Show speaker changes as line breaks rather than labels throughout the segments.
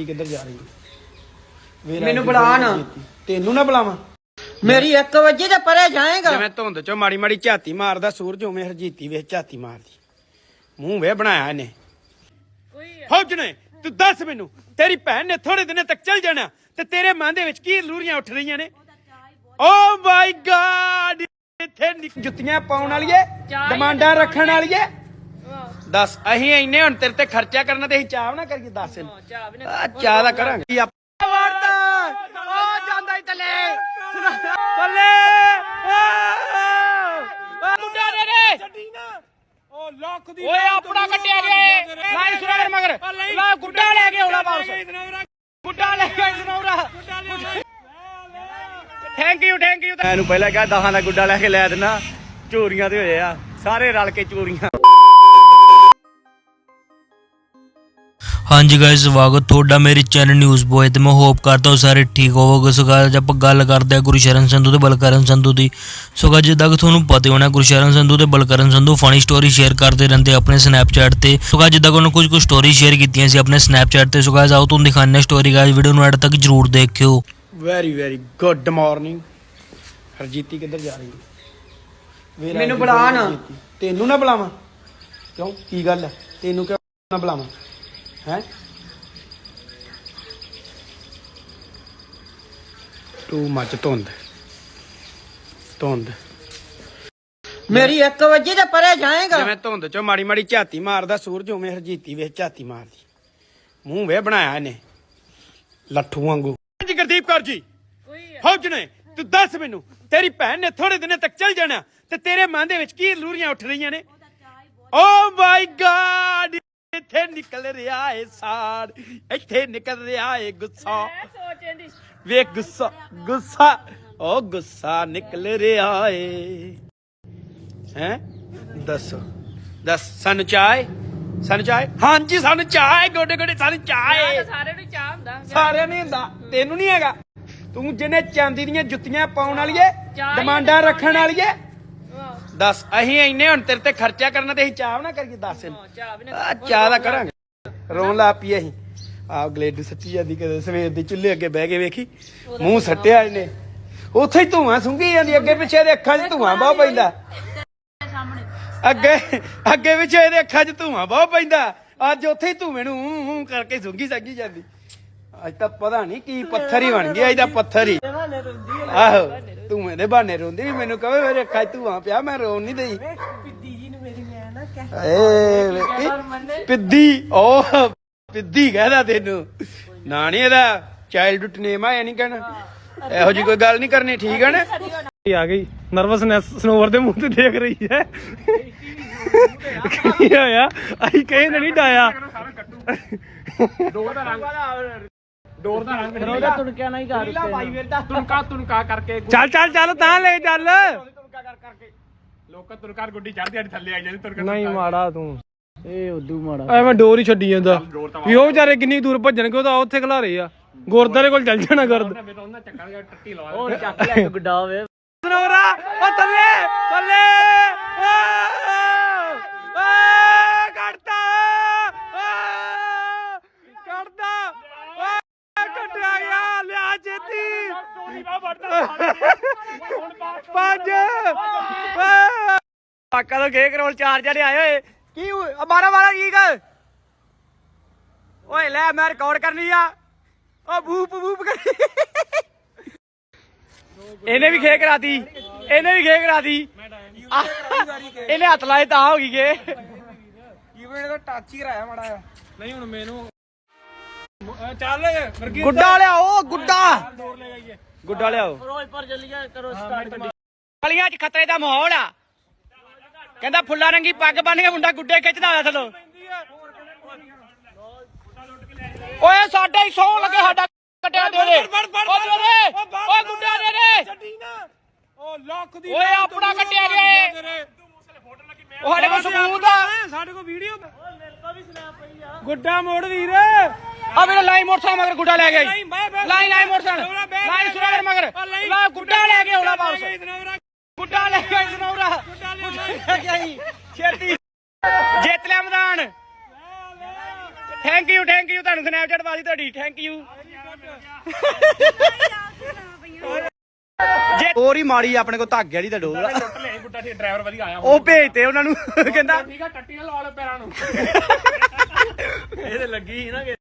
ਹਰਜੀਤੀ ਕਿੱਧਰ ਜਾ ਰਹੀ ਹੈ?
ਮੈਨੂੰ ਬੁਲਾ ਨਾ।
ਤੈਨੂੰ ਨਾ ਬੁਲਾਵਾਂ।
ਮੇਰੀ 1 ਵਜੇ ਤੇ ਪਰੇ ਜਾਏਗਾ।
ਜਿਵੇਂ ਧੁੰਦ ਚੋਂ ਮਾੜੀ ਮਾੜੀ ਝਾਤੀ ਮਾਰਦਾ ਸੂਰਜ ਉਵੇਂ ਹਰਜੀਤੀ ਵੇਖ ਝਾਤੀ ਮਾਰਦੀ। ਮੂੰਹ ਵੇ ਬਣਾਇਆ ਇਹਨੇ। ਫੌਜ ਨੇ ਤੂੰ ਦੱਸ ਮੈਨੂੰ ਤੇਰੀ ਭੈਣ ਨੇ ਥੋੜੇ ਦਿਨਾਂ ਤੱਕ ਚੱਲ ਜਾਣਾ ਤੇ ਤੇਰੇ ਮਨ ਦੇ ਵਿੱਚ ਕੀ ਲੂਰੀਆਂ ਉੱਠ ਰਹੀਆਂ ਨੇ? ਓ ਮਾਈ ਗਾਡ ਇੱਥੇ ਨਿੱਕ ਜੁੱਤੀਆਂ ਪਾਉਣ ਵਾਲੀਏ ਡਿਮਾਂਡਾਂ ਰੱਖਣ ਵਾਲੀਏ। ਦੱਸ ਅਸੀਂ ਇੰਨੇ ਹੁਣ ਤੇਰੇ ਤੇ ਖਰਚਾ ਕਰਨਾ ਤੇ ਅਸੀਂ ਚਾਹ ਨਾ ਕਰੀਏ ਦੱਸ ਇਹਨੂੰ। ਆ, ਚਾਹ ਦਾ ਕਰਾਂਗੇ। ਵਰਦਾ ਆ ਜਾਂਦਾ ਹੀ ਥੱਲੇ। ਥੱਲੇ। ਮੁੰਡਾ ਦੇ ਦੇ ਛੱਡੀ ਨਾ। ਉਹ ਲੱਖ ਦੀ ਓਏ ਆਪਣਾ ਕੱਟਿਆ ਗਿਆ ਏ। ਲਾਈ ਸੁਣਾ ਮਗਰ। ਲਾ ਗੁੱਡਾ ਲੈ ਕੇ ਆਉਣਾ ਵਾਪਸ। ਗੁੱਡਾ ਲੈ ਕੇ ਸੁਣਾਉਰਾ ਥੈਂਕ ਯੂ ਥੈਂਕ ਯੂ ਮੈਨੂੰ ਪਹਿਲਾਂ ਕਿਹਾ ਦਹਾਂ ਦਾ ਗੁੱਡਾ ਲੈ ਕੇ ਲੈ ਦੇਣਾ। ਚੋਰੀਆਂ ਤੇ ਹੋਏ ਆ। ਸਾਰੇ ਰਲ ਕੇ ਚੋਰੀਆਂ।
ਹਾਂਜੀ ਗਾਇਸ ਸਵਾਗਤ ਤੁਹਾਡਾ ਮੇਰੇ ਚੈਨਲ ਨਿਊਜ਼ ਬੋਏ ਤੇ। ਮੈਂ ਹੋਪ ਕਰਦਾ ਹਾਂ ਸਾਰੇ ਠੀਕ ਹੋਵੋਗੇ। ਸੋ ਅੱਜ ਆਪਾਂ ਗੱਲ ਕਰਦੇ ਹਾਂ ਗੁਰਸ਼ਰਨ ਸੰਧੂ ਤੇ ਬਲਕਰਨ ਸੰਧੂ ਦੀ। ਸੋ guys, ਜਿੱਦਾਂ ਕਿ ਤੁਹਾਨੂੰ ਪਤਾ ਹੀ ਹੋਣਾ ਗੁਰਸ਼ਰਨ ਸੰਧੂ ਤੇ Balkaran Sandhu funny story share ਕਰਦੇ ਰਹਿੰਦੇ ਆਪਣੇ ਸਨੈਪਚੈਟ ਤੇ। ਸੋ guys, ਜਿੱਦਾਂ ਕਿ ਉਹਨਾਂ ਕੁਝ ਕੁ ਸਟੋਰੀ ਸ਼ੇਅਰ ਕੀਤੀਆਂ ਸੀ ਆਪਣੇ ਸਨੈਪਚੈਟ ਤੇ। ਸੋ guys, ਆਓ ਤੁਹਾਨੂੰ ਦਿਖਾਉਂਦੇ ਸਟੋਰੀ ਗਾਇਸ ਵੀਡੀਓ ਨੂੰ ਐਡ ਤੱਕ ਜਰੂਰ ਦੇਖਿਓ।
Very very good morning Harjeeti ਕਿੱਧਰ ਜਾ ਰਹੀ ਹੈ?
ਮੈਨੂੰ ਬੁਲਾ ਨਾ।
ਤੈਨੂੰ ਨਾ ਬੁਲਾਵਾਂ। ਕਿਉਂ? ਕੀ ਗੱਲ ਹੈ? ਤੈਨੂੰ ਕਿਉਂ ਨਾ ਬੁਲਾਵਾਂ? ਹੈ। ਟੂ ਮੱਚ ਧੁੰਦ। ਧੁੰਦ।
ਮੇਰੀ 1 ਵਜੇ ਤੇ ਪਰੇ ਜਾਏਗਾ।
ਜਿਵੇਂ ਧੁੰਦ ਚੋਂ ਮਾੜੀ ਮਾੜੀ ਝਾਤੀ ਮਾਰਦਾ ਸੂਰਜ ਉਵੇਂ ਹਰਜੀਤੀ ਵੇਖ ਝਾਤੀ ਮਾਰਦੀ। ਮੂੰਹ ਵੇ ਬਣਾਇਆ ਇਹਨੇ। ਲੱਠੂ ਵਾਂਗੂ। ਜੀ ਗੁਰਦੀਪ ਕੌਰ ਜੀ। ਫੌਜ ਨੇ ਤੂੰ ਦੱਸ ਮੈਨੂੰ ਤੇਰੀ ਭੈਣ ਨੇ ਥੋੜੇ ਦਿਨਾਂ ਤੱਕ ਚੱਲ ਜਾਣਾ ਤੇ ਤੇਰੇ ਮਨ ਦੇ ਵਿੱਚ ਕੀ ਲੂਰੀਆਂ ਉੱਠ ਰਹੀਆਂ ਨੇ? ਓ ਮਾਈ ਗਾਡ ਇੱਥੇ ਨਿਕਲ ਰਿਹਾ ਏ ਸਾੜ ਇੱਥੇ ਨਿਕਲ ਰਿਹਾ ਏ ਗੁੱਸਾ। ਵੇ ਗੁੱਸਾ ਗੁੱਸਾ ਓ ਗੁੱਸਾ ਨਿਕਲ ਰਿਹਾ ਏ। ਹੈ? ਦੱਸੋ ਦੱਸ ਸਾਨੂੰ ਚਾਹ ਸਾਨੂੰ ਚਾਹ ਹਾਂਜੀ ਸਾਨੂੰ ਚਾਹ ਗੋਡੇ ਗੋਡੇ ਸਾਨੂੰ ਚਾਹ
ਸਾਰਿਆਂ ਨੂੰ ਚਾਹ ਹੁੰਦਾ।
ਸਾਰਿਆਂ ਨਹੀਂ ਹੁੰਦਾ ਤੈਨੂੰ ਨਹੀਂ ਹੈਗਾ? ਤੂੰ ਜਿਹਨੇ ਚਾਂਦੀ ਦੀਆਂ ਜੁੱਤੀਆਂ ਪਾਉਣ ਵਾਲੀਏ ਡਿਮਾਂਡਾਂ ਰੱਖਣ ਵਾਲੀਏ ਦੱਸ ਅਸੀਂ ਇੰਨੇ ਹੁਣ ਤੇਰੇ ਤੇ ਖਰਚਾ ਕਰਨਾ ਤੇ ਅਸੀਂ ਚਾਹ ਨਾ ਕਰੀਏ ਦੱਸ ਇਹਨੂੰ।
ਚਾਹ ਵੀ
ਆ ਚਾਹ ਦਾ ਕਰਾਂਗੇ। ਰੋਣ ਲਾ ਪਈ ਅਸੀਂ। ਆ ਗਲੇਡ ਸੱਟੀ ਜਾਂਦੀ ਕਦੇ ਸਵੇਰ ਦੇ ਚੁੱਲ੍ਹੇ ਅੱਗੇ ਬਹਿ ਕੇ ਵੇਖੀ। ਮੂੰਹ ਸੱਟਿਆ ਇਹਨੇ। ਉੱਥੇ ਹੀ ਧੂਆਂ ਸੁੰਘੀ ਜਾਂਦੀ ਅੱਗੇ ਪਿੱਛੇ ਦੇ ਅੱਖਾਂ 'ਚ ਧੂਆਂ ਬਹੁਤ ਪੈਂਦਾ। ਅੱਗੇ ਅੱਗੇ ਪਿੱਛੇ ਇਹਦੇ ਅੱਖਾਂ 'ਚ ਧੂਆਂ ਬਹੁਤ ਪੈਂਦਾ। ਅੱਜ ਉੱਥੇ ਹੀ ਧੂਵੇਂ ਨੂੰ ਹੂੰ ਹੂੰ ਕਰਕੇ ਸੁੰਘੀ ਸੰਗੀ ਜਾਂਦੀ। ਅੱਜ ਤਾਂ ਪਤਾ ਨਹੀਂ ਕੀ ਪੱਥਰ ਹੀ ਬਣ ਗਿਆ ਇਹਦਾ ਪੱਥਰ ਹੀ। ਆਹੋ। ਧੂਵੇਂ ਦੇ ਬਹਾਨੇ ਰੋਂਦੀ ਵੀ ਮੈਨੂੰ ਕਹੇ ਮੇਰੇ ਅੱਖਾਂ 'ਚ ਧੂਆਂ ਪਿਆ ਮੈਂ ਰੋਣ ਨਹੀਂ ਦੇਈ। ਪਿੱਦੀ ਜੀ ਨੂੰ ਮੇਰੀ ਮੈਂ ਨਾ ਕਹਿ ਪਿੱਦੀ ਓ ਪਿੱਦੀ ਕਹਦਾ ਤੈਨੂੰ। ਨਾ ਨਹੀਂ ਇਹਦਾ ਚਾਈਲਡਹੂਡ ਨੇਮ ਆ ਇਹ ਨਹੀਂ ਕਹਿਣਾ। ਇਹੋ ਜੀ ਕੋਈ ਗੱਲ ਨਹੀਂ ਕਰਨੀ ਠੀਕ ਹੈ ਨਾ?
ਆ ਗਈ ਨਰਵਸਨੈਸ ਸਨੋਵਰ ਦੇ ਮੂੰਹ ਤੇ ਦੇਖ ਰਹੀ ਹੈ। ਕੀ ਹੋਇਆ? ਅਸੀਂ ਕਹੇ ਨਹੀਂ ਡਾਇਆ।
ਤੁਨਕਾ ਤੁਨਕਾ ਕਰਕੇ
ਚੱਲ ਚੱਲ ਚੱਲ ਤਾਂ ਲੈ ਚੱਲ।
ਲੋਕਾਂ ਤੁਨਕਾਰ ਗੁੱਡੀ ਚੜਦੀ ਆੜੀ ਥੱਲੇ ਆ ਜਾਂਦੀ ਤੁਨਕਾ
ਨਹੀਂ ਮਾੜਾ ਤੂੰ। ਇਹ ਉਦੋਂ ਮਾੜਾ। ਐਵੇਂ ਡੋਰ ਹੀ ਛੱਡੀ ਜਾਂਦਾ। ਵੀ ਉਹ ਵਿਚਾਰੇ ਕਿੰਨੀ ਦੂਰ ਭੱਜਣਗੇ ਉਹ ਤਾਂ ਉੱਥੇ ਖਲਾਰੇ ਆ। ਗੁਰਦਾਰੇ ਕੋਲ ਚੱਲ ਜਾਣਾ ਗੁਰਦ
ਮੈਂ ਤਾਂ ਉਹਨਾਂ ਚੱਕਰ ਟੱਟੀ ਲਵਾ
ਉਹ ਚੱਕ ਲੈ ਗੁੱਡਾ ਹੋਵੇ।
ਸਨੋਰਾ ਉਹ ਥੱਲੇ ਥੱਲੇ ਕੱਢਦਾ ਕੱਢਦਾ ਕੱਟਿਆ ਗਿਆ ਲਿਆ ਜੇਤੀ ਪੰਜ।
ਪਾਕਾ ਤੋਂ ਗੇਕ ਰੋਲ ਚਾਰ ਜਣੇ ਆਏ ਹੋਏ। ਕੀ ਮਾਰਾ ਮਾਰਾ ਕੀ ਕਰ ਓਏ ਲੈ ਮੈਂ ਰਿਕਾਰਡ ਕਰਨੀ ਆ। ਓ ਬੂਪ ਬੂਪ ਕਰ। ਇਹਨੇ ਵੀ ਖੇਕ ਰਾਤੀ ਇਹਨੇ ਵੀ ਖੇਕ ਰਾਤੀ ਇਹਨੇ ਹੱਥ ਲਾਏ ਤਾਂ ਹੋ ਗਈ ਗੇ।
ਨਹੀਂ ਹੁਣ ਮੈਨੂੰ ਚੱਲ ਵਰਗੀ
ਗੁੱਡਾ ਲਿਆਓ ਗੁੱਡਾ। ਗੁੱਡਾ ਲਿਆਓ।
ਫਿਰੋਜ਼ਪੁਰ ਚੱਲੀਏ ਕਰੋ ਸਟਾਰਟ
ਗਲੀਆਂ 'ਚ ਖਤਰੇ ਦਾ ਮਾਹੌਲ ਆ। ਕਹਿੰਦਾ ਫੁੱਲਾ ਰੰਗੀ ਪੱਗ ਬੰਨ ਕੇ ਮੁੰਡਾ ਗੁੱਡੇ ਖਿੱਚਦਾ ਹੋਇਆ ਥੱਲੋਂ। ਓਏ ਸਾਡਾ ਹੀ ਸੌ ਲੱਗੇ ਸਾਡਾ ਕੱਟਿਆ ਦੇ ਦੇ। ਓ ਦੇ ਦੇ। ਓ ਗੁੱਡਾ ਦੇ ਦੇ।
ਉਹ ਲੱਖ ਦੀ
ਓਏ ਆਪਣਾ ਕੱਟਿਆ ਗਿਆ ਏ ਉਹ ਸਾਡੇ ਕੋਲ ਸਬੂਤ ਆ।
ਸਾਡੇ ਕੋਲ ਵੀਡੀਓ ਗੁੱਡਾ ਮੋੜ ਵੀਰ।
ਆ ਮੇਰਾ ਲਾਈ ਮੋਟਰਸਾਈਕਲ ਮਗਰ ਗੁੱਡਾ ਲੈ ਗਿਆ। ਲਾਈ ਲਾਈ ਮੋਟਰਸਾਈਕਲ। ਲਾਈ ਸੁਣਾ ਮੇਰੇ ਮਗਰ। ਲਾ ਗੁੱਡਾ ਲੈ ਕੇ ਆਉਣਾ ਵਾਪਸ। ਗੁੱਡਾ ਲੈ ਕੇ ਸੁਣਾਉਰਾ ਗੁੱਡਾ ਲੈ ਕੇ ਆਈ। ਛੇਤੀ। ਜਿੱਤ ਲਿਆ ਮੈਦਾਨ। ਥੈਂਕ ਯੂ ਥੈਂਕ ਯੂ ਤੁਹਾਨੂੰ ਸਨੈਪਚੈਟ ਵਾਲੀ ਤੁਹਾਡੀ। ਥੈਂਕ ਯੂ ਹੋਰ ਹੀ ਮਾੜੀ ਆਪਣੇ ਕੋ ਧਾਗੇ ਵਾਲੀ ਤਾਂ ਆ।
ਟੁੱਟ ਲਿਆ ਗੁੱਡਾ ਠੀਕ ਡਰਾਈਵਰ ਵਧੀਆ ਆਇਆ
ਉਹ ਭੇਜਤੇ ਉਹਨਾਂ ਨੂੰ ਕਹਿੰਦਾ
ਠੀਕ ਆ ਟੱਟੀ ਨਾਲ ਲਵਾ ਲਓ ਪੈਰਾਂ ਨੂੰ।
ਇਹਦੇ ਲੱਗੀ ਸੀ ਨਾ ਕਿ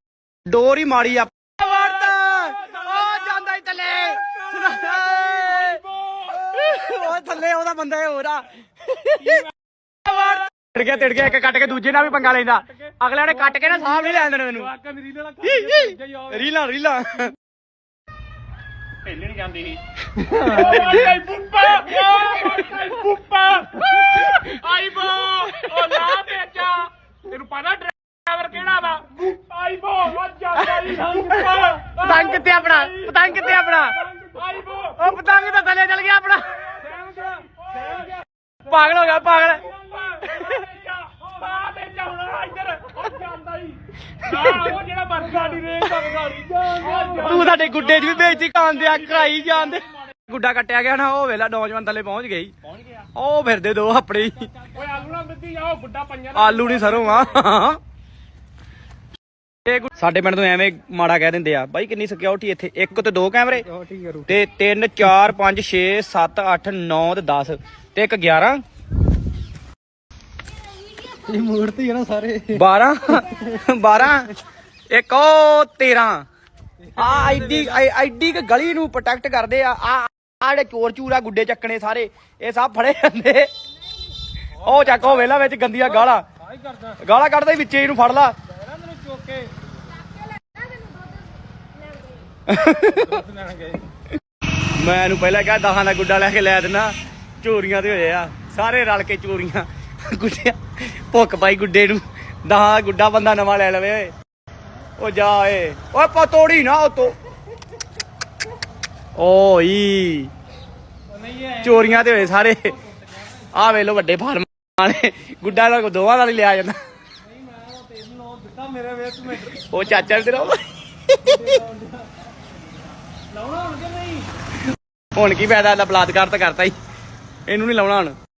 ਡੋਰ ਹੀ ਮਾੜੀ ਆ। ਵੜਦਾ ਉਹ ਜਾਂਦਾ ਹੀ ਥੱਲੇ ਉਹ ਥੱਲੇ ਉਹਦਾ ਬੰਦਾ ਇਹ ਹੋਰ ਆ। ਟਿੜ ਗਿਆ ਟਿੜ ਗਿਆ ਇੱਕ ਕੱਟ ਕੇ ਦੂਜੇ ਨਾਲ ਵੀ ਪੰਗਾ ਲੈਂਦਾ। ਅਗਲੇ ਨੇ ਕੱਟ ਕੇ ਨਾ ਸਾਹ ਨਹੀਂ ਲੈਣ ਦੇਣਾ ਮੈਨੂੰ।
ਰੀਲ
ਰੀਲਾਂ।
ਪਹਿਲੇ ਨਹੀਂ ਜਾਂਦੀ ਸੀ। ਆਈ ਪੁੱਪਾ ਆਈ ਪੁੱਪਾ ਆਈ ਬੋ ਉਹ ਲਾ ਪੇਚਾ ਤੈਨੂੰ ਪਤਾ ਡਰਾਈਵਰ ਕਿਹੜਾ ਵਾ? ਆਈ ਬੋ ਜਾਂਦਾ ਹੀ ਪੁੱਪਾ
ਪਤੰਗ ਕਿੱਥੇ ਆਪਣਾ? ਪਤੰਗ ਕਿੱਥੇ ਆਪਣਾ?
ਆਈ ਬੋ
ਉਹ ਪਤੰਗ ਤਾਂ ਥੱਲੇ ਚਲ ਗਿਆ ਆਪਣਾ। ਪਾਗਲ ਹੋ ਗਿਆ ਪਾਗਲ
ਆ ਤੇ ਜਾਉਣਾ ਇੱਧਰ ਉਹ ਜਾਂਦਾ ਹੀ ਨਾ ਉਹ ਜਿਹੜਾ ਦਾ
ਤੂੰ ਸਾਡੇ ਗੁੱਡੇ 'ਚ ਵੀ ਬੇਇੱਜ਼ਤੀ ਕਾਂਦੇ ਆ ਕਰਾਈ ਜਾਂਦੇ। ਗੁੱਡਾ ਕੱਟਿਆ ਗਿਆ ਨਾ ਉਹ ਵੇਲਾ ਨੌਜਵਾਨ ਥੱਲੇ ਪਹੁੰਚ ਗਈ।
ਪਹੁੰਚ ਗਿਆ
ਉਹ ਫਿਰਦੇ ਦੋ ਆਪਣੇ ਹੀ।
ਓਏ ਆਲੂ ਨਾ ਮਿੱਤੀ ਜਾਓ ਗੁੱਡਾ ਪੰਜਾਂ ਦਾ
ਆਲੂ ਨਹੀਂ ਸਰੋਂ ਆ। ਇਹ ਗੁ- ਸਾਡੇ ਪਿੰਡ ਤੋਂ ਐਵੇਂ ਮਾੜਾ ਕਹਿ ਦਿੰਦੇ ਆ ਬਾਈ ਕਿੰਨੀ ਸਿਕਿਉਰਿਟੀ ਇੱਥੇ? ਇੱਕ ਤੇ ਦੋ ਕੈਮਰੇ ਤੇ 3 4 5 6 7 8 9 ਤੇ 10 ਤੇ ਇੱਕ 11
ਇਹ ਮੂਰਤੀ ਹੈ ਨਾ ਸਾਰੇ।
12 12 ਇੱਕ ਉਹ 13 ਆ ਐਡੀ, ਐ- ਐਡੀ ਕੁ ਗਲੀ ਨੂੰ ਪ੍ਰੋਟੈਕਟ ਕਰਦੇ ਆ। ਆ ਆ ਚੋਰ ਚੂਰਾ ਗੁੱਡੇ ਚੱਕਣੇ ਸਾਰੇ, ਇਹ ਸਭ ਫੜੇ ਜਾਂਦੇ। ਉਹ ਚੱਕ ਵੇਲਾ ਵਿੱਚ ਗੰਦੀਆਂ ਗਾਲਾਂ। ਗਾਲਾਂ ਕੱਢਦੇ ਵਿੱਚੇ ਇਹਨੂੰ ਫੜ ਲਾ।
ਮੈਨੂੰ ਚੁੱਕ ਕੇ
ਮੈਂ ਇਹਨੂੰ ਪਹਿਲਾਂ ਕਿਹਾ ਦਹਾਂ ਦਾ ਗੁੱਡਾ ਲੈ ਕੇ ਲੈ ਦੇਣਾ। ਚੋਰੀਆਂ ਤੇ ਹੋਏ ਆ। ਸਾਰੇ ਰਲ ਕੇ ਚੋਰੀਆਂ। ਗੁੱਡਿਆ, ਭੁੱਖ ਪਾਈ ਗੁੱਡੇ ਨੂੰ। ਦਹਾਂ ਗੁੱਡਾ ਬੰਦਾ ਨਵਾਂ ਲੈ ਲਵੇ, ਓਏ। ਉਹ ਜਾ ਏ ਓਏ ਪਤੋੜੀ ਨਾ ਉਹ ਤੋ ਓਈ। ਚੋਰੀਆਂ ਤੇ ਹੋਏ ਸਾਰੇ। ਆ ਵੇ ਲੋ ਵੱਡੇ ਫਾਰਮ ਵਾਲੇ। ਗੁੱਡਾ ਨਾਲ ਦੋਵਾਂ ਨਾਲ ਹੀ ਲਿਆ ਜਾਂਦਾ। ਉਹ ਚਾਚਾ ਤੇਰਾ।
ਲਾਉਣਾ ਹੁਣ ਕਿ ਨਹੀਂ
ਹੁਣ ਕੀ ਫਾਇਦਾ ਇਹਦਾ ਬਲਾਤਕਾਰ ਤਾਂ ਕਰਤਾ ਹੀ। ਇਹਨੂੰ ਨਹੀਂ ਲਾਉਣਾ ਹੁਣ।